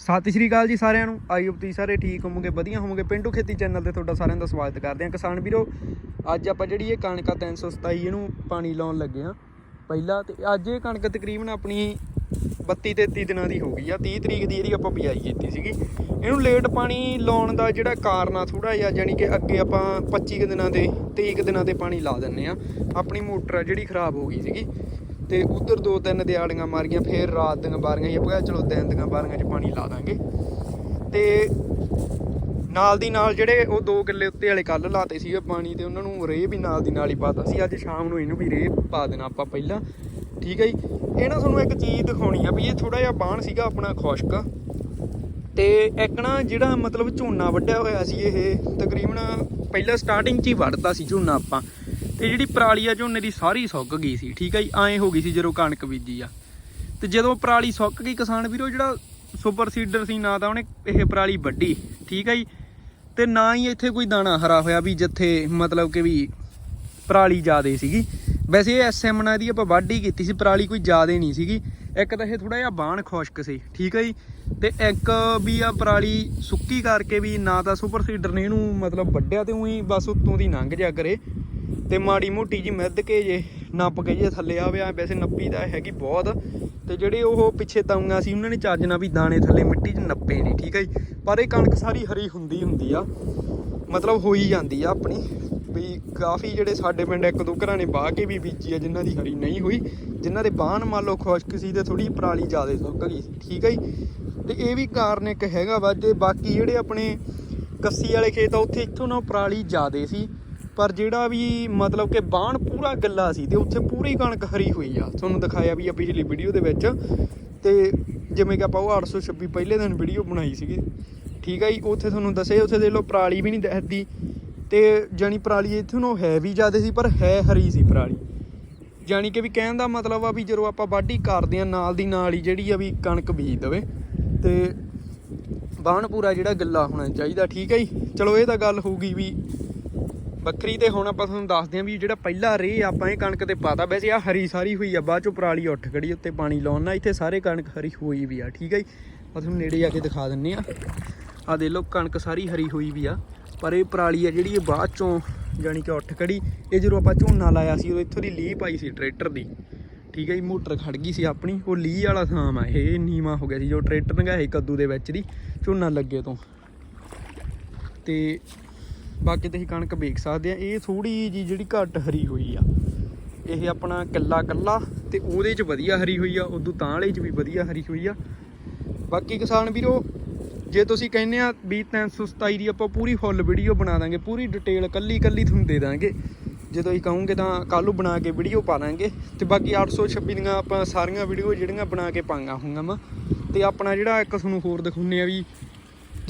ਸਤਿ ਸ਼੍ਰੀ ਅਕਾਲ ਜੀ ਸਾਰਿਆਂ ਨੂੰ। ਆਈ ਹੋਪ ਤੁਸੀਂ ਸਾਰੇ ਠੀਕ ਹੋਵੋਗੇ, ਵਧੀਆ ਹੋਵੋਗੇ। ਪਿੰਡੂ ਖੇਤੀ ਚੈਨਲ ਤੇ ਤੁਹਾਡਾ ਸਾਰਿਆਂ ਦਾ ਸਵਾਗਤ ਕਰਦੇ ਹਾਂ। ਕਿਸਾਨ ਵੀਰੋ, ਅੱਜ ਆਪਾਂ ਜਿਹੜੀ ਇਹ ਕਣਕ ਆ 327 ਇਹਨੂੰ ਪਾਣੀ ਲਾਉਣ ਲੱਗੇ ਹਾਂ। ਪਹਿਲਾਂ ਤੇ ਅੱਜ ਇਹ ਕਣਕ ਤਕਰੀਬਨ ਆਪਣੀ 32 33 ਦਿਨਾਂ ਦੀ ਹੋ ਗਈ ਆ। 30 ਤਰੀਕ ਦੀ ਇਹਦੀ ਆਪਾਂ ਬਿਜਾਈ ਕੀਤੀ ਸੀਗੀ। ਇਹਨੂੰ ਲੇਟ ਪਾਣੀ ਲਾਉਣ ਦਾ ਜਿਹੜਾ ਕਾਰਨ ਆ ਥੋੜਾ ਜਿਹਾ ਯਾਨੀ ਕਿ ਅੱਗੇ ਆਪਾਂ 25 ਕੁ ਦਿਨਾਂ ਦੇ 23 ਕੁ ਦਿਨਾਂ ਦੇ ਪਾਣੀ ਲਾ ਦਿੰਨੇ ਆ ਆਪਣੀ ਮੋਟਰ ਆ ਜਿਹੜੀ ਖਰਾਬ ਹੋ ਗਈ ਸੀਗੀ। ਤੇ ਉਧਰ ਦੋ ਤਿੰਨ ਦਿਹਾੜੀਆਂ ਮਾਰੀਆਂ, ਫੇਰ ਰਾਤ ਦੀਆਂ ਬਾਰੀਆਂ ਹੀ ਆਪਾਂ ਚਲੋ ਦਿਨ ਦੀਆਂ ਬਾਰੀਆਂ 'ਚ ਪਾਣੀ ਲਾ ਦਾਂਗੇ। ਤੇ ਨਾਲ ਦੀ ਨਾਲ ਜਿਹੜੇ ਉਹ ਦੋ ਕਿੱਲੇ ਉੱਤੇ ਵਾਲੇ ਕੱਲ ਲਾਤੇ ਸੀਗੇ ਪਾਣੀ ਤੇ ਉਹਨਾਂ ਨੂੰ ਰੇਹ ਵੀ ਨਾਲ ਦੀ ਨਾਲ ਹੀ ਪਾਤਾ ਸੀ। ਅੱਜ ਸ਼ਾਮ ਨੂੰ ਇਹਨੂੰ ਵੀ ਰੇਹ ਪਾ ਦੇਣਾ ਆਪਾਂ ਪਹਿਲਾਂ। ਠੀਕ ਹੈ ਜੀ? ਇਹ ਨਾ ਤੁਹਾਨੂੰ ਇੱਕ ਚੀਜ਼ ਦਿਖਾਉਣੀ ਆ ਵੀ ਇਹ ਥੋੜਾ ਜਿਹਾ ਬਾਣ ਸੀਗਾ ਆਪਣਾ ਖੁਸ਼ਕ। ਤੇ ਇੱਕ ਨਾ ਜਿਹੜਾ ਮਤਲਬ ਝੋਨਾ ਵੱਢਿਆ ਹੋਇਆ ਸੀ, ਇਹ ਤਕਰੀਬਨ ਪਹਿਲਾਂ ਸਟਾਰਟਿੰਗ 'ਚ ਹੀ ਵੱਢਦਾ ਸੀ ਝੋਨਾ ਆਪਾਂ। ਤੇ ਜਿਹੜੀ ਪਰਾਲੀ ਆ ਝੋਨੇ ਦੀ ਸਾਰੀ ਸੁੱਕ ਗਈ ਸੀ, ਠੀਕ ਆ ਜੀ? ਐਂ ਹੋ ਗਈ ਸੀ ਜਦੋਂ ਕਣਕ ਬੀਜੀ ਆ। ਤੇ ਜਦੋਂ ਪਰਾਲੀ ਸੁੱਕ ਗਈ ਕਿਸਾਨ ਵੀਰੋ, ਜਿਹੜਾ ਸੁਪਰ ਸੀਡਰ ਸੀ, ਨਾ ਤਾਂ ਉਹਨੇ ਇਹ ਪਰਾਲੀ ਵੱਢੀ, ਠੀਕ ਹੈ ਜੀ? ਤੇ ਨਾ ਹੀ ਇੱਥੇ ਕੋਈ ਦਾਣਾ ਹਰਾ ਹੋਇਆ ਵੀ ਜਿੱਥੇ ਮਤਲਬ ਕਿ ਵੀ ਪਰਾਲੀ ਜ਼ਿਆਦੇ ਸੀਗੀ। ਵੈਸੇ ਇਹ ਐਸਐਮ ਨਾਲ ਦੀ ਆਪਾਂ ਵਾਢੀ ਕੀਤੀ ਸੀ, ਪਰਾਲੀ ਕੋਈ ਜ਼ਿਆਦੇ ਨਹੀਂ ਸੀਗੀ। ਇੱਕ ਤਾਂ ਇਹ ਥੋੜਾ ਜਿਹਾ ਬਾਣ ਖੁਸ਼ਕ ਸੀ, ਠੀਕ ਹੈ ਜੀ? ਤੇ ਇੱਕ ਵੀ ਆ ਪਰਾਲੀ ਸੁੱਕੀ ਕਰਕੇ ਵੀ ਨਾ ਤਾਂ ਸੁਪਰ ਸੀਡਰ ਨੇ ਇਹਨੂੰ ਮਤਲਬ ਵੱਢਿਆ ਤੇ ਉਹੀ ਬਸ ਉੱਤੋਂ ਦੀ ਲੰਘ ਜਾ ਕਰੇ। ਤੇ ਮਾੜੀ ਮੋਟੀ ਜੀ ਮਿੱਧ ਕੇ ਜੇ ਨੱਪ ਕੇ ਜੇ ਥੱਲੇ ਆਵੇ ਆ ਵੈਸੇ ਨੱਪੀ ਦਾ ਹੈਗੀ ਬਹੁਤ। ਤੇ ਜਿਹੜੇ ਉਹ ਪਿੱਛੇ ਤਾਉਂਗਾ ਸੀ, ਉਹਨਾਂ ਨੇ ਚੱਜ ਨਾਲ ਵੀ ਦਾਣੇ ਥੱਲੇ ਮਿੱਟੀ 'ਚ ਨੱਪੇ ਨਹੀਂ ਠੀਕ ਹੈ ਜੀ? ਪਰ ਇਹ ਕਣਕ ਸਾਰੀ ਹਰੀ ਹੁੰਦੀ ਹੁੰਦੀ ਆ। ਮਤਲਬ ਹੋਈ ਜਾਂਦੀ ਆ ਆਪਣੀ। ਵੀ ਕਾਫੀ ਜਿਹੜੇ ਸਾਡੇ ਪਿੰਡ ਇੱਕ ਦੋ ਘਰਾਂ ਨੇ ਬਾਹ ਕੇ ਵੀ ਬੀਜੀ ਆ, ਜਿਨ੍ਹਾਂ ਦੀ ਹਰੀ ਨਹੀਂ ਹੋਈ। ਜਿਨ੍ਹਾਂ ਦੇ ਬਾਹਨ ਮੰਨ ਲਓ ਖੁਸ਼ਕ ਸੀ ਤੇ ਥੋੜੀ ਪਰਾਲੀ ਜ਼ਿਆਦਾ ਸੁੱਕ ਗਈ ਸੀ ਠੀਕ ਹੈ ਜੀ? ਤੇ ਇਹ ਵੀ ਕਾਰਨ ਇੱਕ ਹੈਗਾ ਵਾ ਤੇ ਬਾਕੀ ਜਿਹੜੇ ਆਪਣੇ ਕੱਸੀ ਵਾਲੇ ਖੇਤ ਆ, ਉੱਥੇ ਇੱਥੋਂ ਨਾ ਪਰਾਲੀ ਜ਼ਿਆਦੇ ਸੀ। ਪਰ ਜਿਹੜਾ ਵੀ ਮਤਲਬ ਕਿ ਬਾਣ ਪੂਰਾ ਗੱਲਾ ਸੀ ਤੇ ਉੱਥੇ ਪੂਰੀ ਕਣਕ ਹਰੀ ਹੋਈ ਆ। ਤੁਹਾਨੂੰ ਦਿਖਾਇਆ ਵੀ ਆ ਪਿਛਲੀ ਵੀਡੀਓ ਦੇ ਵਿੱਚ। ਤੇ ਜਿਵੇਂ ਕਿ ਆਪਾਂ ਉਹ 826 ਪਹਿਲੇ ਦਿਨ ਵੀਡੀਓ ਬਣਾਈ ਸੀਗੀ। ਠੀਕ ਆ ਜੀ, ਉੱਥੇ ਤੁਹਾਨੂੰ ਦੱਸੇ ਉੱਥੇ ਦੇਖ ਲਓ ਪਰਾਲੀ ਵੀ ਨਹੀਂ ਦਿਖਦੀ। ਤੇ ਜਾਨੀ ਪਰਾਲੀ ਇੱਥੋਂ ਨੂੰ ਹੈ ਵੀ ਜ਼ਿਆਦਾ ਸੀ, ਪਰ ਹੈ ਹਰੀ ਸੀ ਪਰਾਲੀ। ਜਾਨੀ ਕਿ ਵੀ ਕਹਿਣ ਦਾ ਮਤਲਬ ਆ ਵੀ ਜਦੋਂ ਆਪਾਂ ਵਾਢੀ ਕਰਦੇ ਆ, ਨਾਲ ਦੀ ਨਾਲ ਹੀ ਜਿਹੜੀ ਆ ਵੀ ਕਣਕ ਬੀਜ ਦਵੇ। ਤੇ ਬਾਣ ਪੂਰਾ ਜਿਹੜਾ ਗੱਲਾ ਹੋਣਾ ਚਾਹੀਦਾ, ਠੀਕ ਹੈ ਜੀ? ਚਲੋ, ਇਹ ਤਾਂ ਗੱਲ ਹੋਊਗੀ ਵੀ ਬੱਕਰੀ ਤੇ ਹੁਣ ਆਪਾਂ ਤੁਹਾਨੂੰ ਦੱਸਦੇ ਆਂ ਵੀ ਜਿਹੜਾ ਪਹਿਲਾ ਰੇਹ ਆਪਾਂ ਇਹ ਕਣਕ ਤੇ ਪਾਤਾ। ਵੈਸੇ ਆ ਹਰੀ ਸਾਰੀ ਹੋਈ ਆ, ਬਾਅਦ ਚੋਂ ਪਰਾਲੀ ਉੱਠ ਖੜੀ ਉੱਤੇ ਪਾਣੀ ਲਾਉਣ ਨਾਲ। ਇੱਥੇ ਸਾਰੇ ਕਣਕ ਹਰੀ ਹੋਈ ਵੀ ਆ, ਠੀਕ ਹੈ ਜੀ? ਆ ਤੁਹਾਨੂੰ ਨੇੜੇ ਆ ਕੇ ਦਿਖਾ ਦਿੰਨੇ ਆ। ਆ ਦੇ ਲਓ, ਕਣਕ ਸਾਰੀ ਹਰੀ ਹੋਈ ਵੀ ਆ। ਪਰ ਇਹ ਪਰਾਲੀ ਆ ਜਿਹੜੀ, ਇਹ ਬਾਅਦ ਚੋਂ ਜਾਨੀ ਕਿ ਉੱਠ ਖੜੀ। ਇਹ ਜਦੋਂ ਆਪਾਂ ਝੋਨਾ ਲਾਇਆ ਸੀ, ਉਦੋਂ ਇੱਥੋਂ ਦੀ ਲੀਹ ਪਾਈ ਸੀ ਟਰੈਕਟਰ ਦੀ। ਠੀਕ ਹੈ ਜੀ? ਮੋਟਰ ਖੜ ਗਈ ਸੀ ਆਪਣੀ। ਉਹ ਲੀਹ ਵਾਲਾ ਥਾਮ ਆ, ਇਹ ਨੀਵਾ ਹੋ ਗਿਆ ਸੀ, ਜੋ ਟਰੈਕਟਰ ਨਗਾਏ ਕੱਦੂ ਦੇ ਵਿੱਚ ਦੀ। ਝੋਨਾ ਲੱਗੇ ਤੋਂ। ਤੇ ਬਾਕੀ ਤੁਸੀਂ ਕਣਕ ਵੇਖ ਸਕਦੇ ਆ, ਇਹ ਥੋੜੀ ਜੀ ਜਿਹੜੀ ਘੱਟ ਹਰੀ ਹੋਈ ਆ। ਇਹ ਆਪਣਾ ਕੱਲਾ ਕੱਲਾ ਤੇ ਉਹਦੇ ਚ ਵਧੀਆ ਹਰੀ ਹੋਈ ਆ, ਉਦੋਂ ਤਾਂ ਵਾਲੇ ਚ ਵੀ ਵਧੀਆ ਹਰੀ ਹੋਈ ਆ। ਬਾਕੀ ਕਿਸਾਨ ਵੀਰੋ, ਜੇ ਤੁਸੀਂ ਕਹਿੰਦੇ ਆ ਵੀ 327 ਦੀ ਆਪਾਂ ਪੂਰੀ ਫੁੱਲ ਵੀਡੀਓ ਬਣਾ ਦਾਂਗੇ, ਪੂਰੀ ਡਿਟੇਲ ਕੱਲੀ ਕੱਲੀ ਤੁਹਾਨੂੰ ਦੇ ਦਾਂਗੇ। ਜੇ ਤੁਸੀਂ ਕਹੋਗੇ ਤਾਂ ਕੱਲ ਨੂੰ ਬਣਾ ਕੇ ਵੀਡੀਓ ਪਾ ਦਾਂਗੇ। ਤੇ ਬਾਕੀ 826 ਦੀਆਂ ਆਪਾਂ ਸਾਰੀਆਂ ਵੀਡੀਓ ਜਿਹੜੀਆਂ ਬਣਾ ਕੇ ਪਾਈਆਂ ਹੋਈਆਂ ਵਾ। ਤੇ ਆਪਣਾ ਜਿਹੜਾ ਇੱਕ ਤੁਹਾਨੂੰ ਹੋਰ ਦਿਖਾਉਂਦੇ ਆ ਵੀ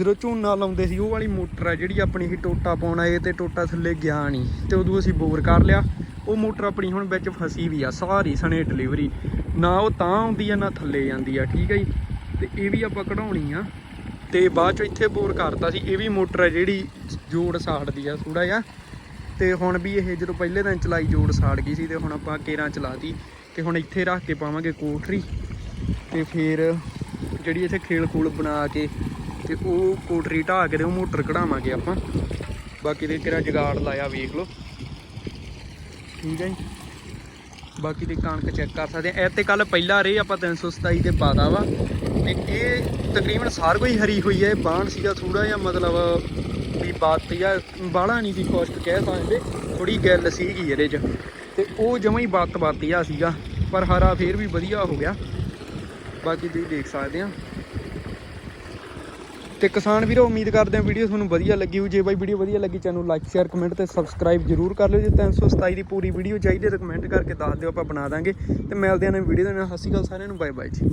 ਜਦੋਂ ਝੋਨਾ ਲਾਉਂਦੇ ਸੀ, ਉਹ ਵਾਲੀ ਮੋਟਰ ਆ ਜਿਹੜੀ ਆਪਣੀ ਹੀ ਟੋਟਾ ਪਾਉਣਾ ਏ ਤੇ ਟੋਟਾ ਥੱਲੇ ਗਿਆ ਨਹੀਂ ਤੇ ਉਦੋਂ ਅਸੀਂ ਬੋਰ ਕਰ ਲਿਆ। ਉਹ ਮੋਟਰ ਆਪਣੀ ਹੁਣ ਵਿੱਚ ਫਸੀ ਵੀ ਆ, ਸਾਰੀ ਸਣੇ ਡਿਲੀਵਰੀ ਨਾ ਉਹ ਤਾਂ ਆਉਂਦੀ ਆ, ਨਾ ਥੱਲੇ ਜਾਂਦੀ ਆ, ਠੀਕ ਹੈ ਜੀ? ਤੇ ਇਹ ਵੀ ਆਪਾਂ ਕਢਾਉਣੀ ਆ। ਤੇ ਬਾਅਦ ਚ ਇੱਥੇ ਬੋਰ ਕਰਤਾ ਸੀ, ਇਹ ਵੀ ਮੋਟਰ ਆ ਜਿਹੜੀ ਜੋੜ ਸਾੜਦੀ ਆ ਥੋੜਾ ਜਿਹਾ। ਤੇ ਹੁਣ ਵੀ ਇਹ ਜਦੋਂ ਪਹਿਲੇ ਦਿਨ ਚਲਾਈ ਜੋੜ ਸਾੜ ਗਈ ਸੀ ਤੇ ਹੁਣ ਆਪਾਂ ਕੇਰਾਂ ਚਲਾਤੀ। ਤੇ ਹੁਣ ਇੱਥੇ ਰੱਖ ਕੇ ਪਾਵਾਂਗੇ ਕੋਠਰੀ। ਤੇ ਫਿਰ ਜਿਹੜੀ ਇੱਥੇ ਖੇਲ ਖੂਲ ਬਣਾ ਕੇ ਤੇ ਉਹ ਕੋਟਰੀ ਢਾਹ ਕੇ ਤੇ ਉਹ ਮੋਟਰ ਕਢਾਵਾਂਗੇ ਆਪਾਂ। ਬਾਕੀ ਦੇ ਕਿਹੜਾ ਜਗਾੜ ਲਾਇਆ, ਵੇਖ ਲਓ। ਠੀਕ ਹੈ ਜੀ। ਬਾਕੀ ਦੀ ਕਣਕ ਚੈੱਕ ਕਰ ਸਕਦੇ ਆ ਇਹ ਤੇ ਕੱਲ ਪਹਿਲਾ ਰੇ ਆਪਾਂ 327 ਤੇ ਪਾਦਾ ਵਾ। ਤੇ ਇਹ ਤਕਰੀਬਨ ਸਾਰ ਕੋਈ ਹਰੀ ਹੋਈ ਹੈ, ਇਹ ਬਾਣ ਸੀਗਾ ਥੋੜਾ ਜਿਹਾ, ਮਤਲਬ ਵੀ ਬਾਤ ਜਾਂ ਬਾਲਾ ਨਹੀਂ ਸੀ ਖੁਸ਼ਕ ਕਹਿ ਸਕਦੇ ਥੋੜੀ ਗੱਲ ਸੀਗੀ ਇਹਦੇ 'ਚ। ਤੇ ਉਹ ਜਮਾਂ ਹੀ ਬਾਤ ਜਿਹਾ ਸੀਗਾ, ਪਰ ਹਰਾ ਫੇਰ ਵੀ ਵਧੀਆ ਹੋ ਗਿਆ। ਬਾਕੀ ਤੁਸੀਂ ਦੇਖ ਸਕਦੇ ਆ ਤੇ ਕਿਸਾਨ ਵੀਰੋ, ਉਮੀਦ ਕਰਦੇ ਹਾਂ ਵੀਡੀਓ ਤੁਹਾਨੂੰ ਵਧੀਆ ਲੱਗੀ ਹੋਊ। ਜੇ ਬਾਈ ਵੀਡੀਓ ਵਧੀਆ ਲੱਗੀ, ਚੈਨਲ ਲਾਈਕ ਸ਼ੇਅਰ ਕਮੈਂਟ ਤੇ ਸਬਸਕ੍ਰਾਈਬ ਜਰੂਰ ਕਰ ਲਿਓ। ਜੇ 327 ਦੀ ਪੂਰੀ ਵੀਡੀਓ ਚਾਹੀਦੀ ਹੈ ਤਾਂ ਕਮੈਂਟ ਕਰਕੇ ਦੱਸ ਦਿਓ, ਆਪਾਂ ਬਣਾ ਦਾਂਗੇ। ਤੇ ਮਿਲਦੇ ਆਂ ਨੇ ਵੀਡੀਓ ਦੇ ਨਾਲ। ਸਤਿ ਸ਼੍ਰੀ ਅਕਾਲ ਸਾਰਿਆਂ ਨੂੰ ਬਾਏ ਬਾਏ ਜੀ।